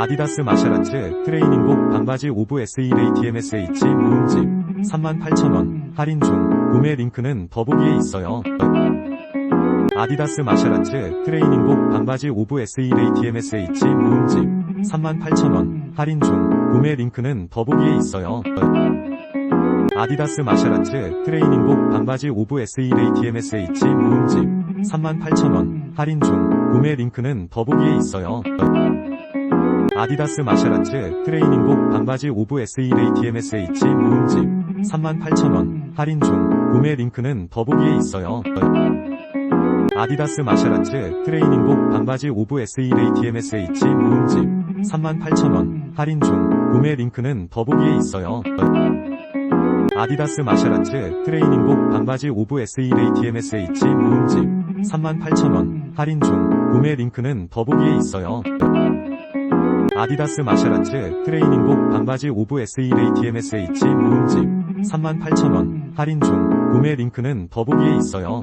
아디다스 마샤라츠 트레이닝복 반바지 오브 SE TMSH 모음집 38,000원 할인 중 구매 링크는 더보기에 있어요. 아디다스 마샤라츠 트레이닝복 반바지 오브 SE TMSH 모음집 38,000원 할인 중 구매 링크는 더보기에 있어요. 아디다스 마샤라츠 트레이닝복 반바지 오브 SE TMSH 모음집 38,000원 할인 중 구매 링크는 더보기에 있어요. 아디다스 마샤라츠 트레이닝복 반바지 오브 SE TMSH 모음집 38,000원 할인 중 구매 링크는 더보기에 있어요. 아디다스 마샤라츠 트레이닝복 반바지 오브 SE TMSH 모음집 38,000원 할인 중 구매 링크는 더보기에 있어요. 아디다스 마샤라츠 트레이닝복 반바지 오브 SE TMSH 모음집 38,000원 할인 중 구매 링크는 더보기에 있어요. 아디다스 마샤라츠 트레이닝복 반바지 오브 SE TMSH 모음집. 38,000원. 할인 중. 구매 링크는 더보기에 있어요.